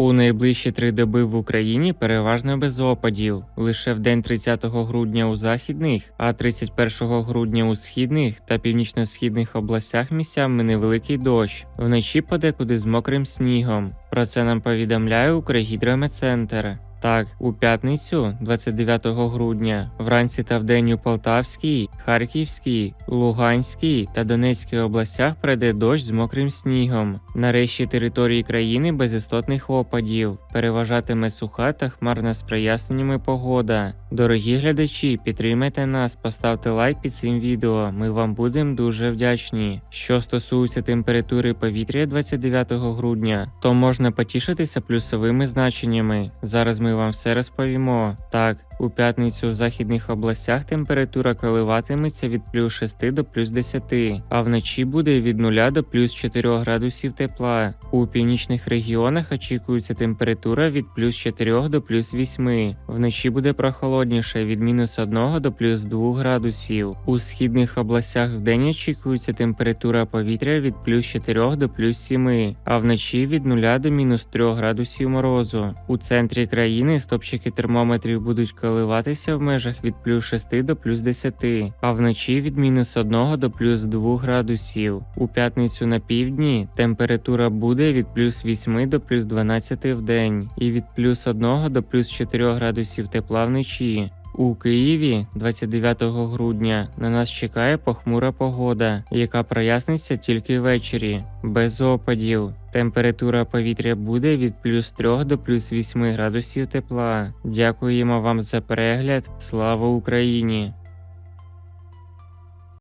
У найближчі три доби в Україні переважно без опадів. Лише в день 30 грудня у західних, а 31 грудня у східних та північно-східних областях місцями невеликий дощ. Вночі подекуди з мокрим снігом. Про це нам повідомляє Укргідрометцентр. Так, у п'ятницю, 29 грудня, вранці та вдень у Полтавській, Харківській, Луганській та Донецькій областях пройде дощ з мокрим снігом. Нарешті території країни без істотних опадів. Переважатиме суха та хмарна з проясненнями погода. Дорогі глядачі, підтримайте нас, поставте лайк під цим відео. Ми вам будемо дуже вдячні. Що стосується температури повітря 29 грудня, то можна потішитися плюсовими значеннями. Зараз ми вам все розповімо. Так, у п'ятницю в західних областях температура коливатиметься від плюс 6 до плюс 10, а вночі буде від 0 до плюс 4 градусів тепла. У північних регіонах очікується температура від плюс 4 до плюс 8. Вночі буде прохолодніше від мінус 1 до плюс 2 градусів. У східних областях вдень очікується температура повітря від плюс 4 до плюс 7, а вночі від 0 до мінус 3 градусів морозу. У центрі країни стопчики термометрів будуть коливатися в межах від плюс 6 до плюс 10, а вночі від мінус 1 до плюс 2 градусів. У п'ятницю на півдні температура буде від плюс 8 до плюс 12 в день і від плюс 1 до плюс 4 градусів тепла вночі. У Києві 29 грудня на нас чекає похмура погода, яка проясниться тільки ввечері, без опадів. Температура повітря буде від плюс 3 до плюс 8 градусів тепла. Дякуємо вам за перегляд. Слава Україні!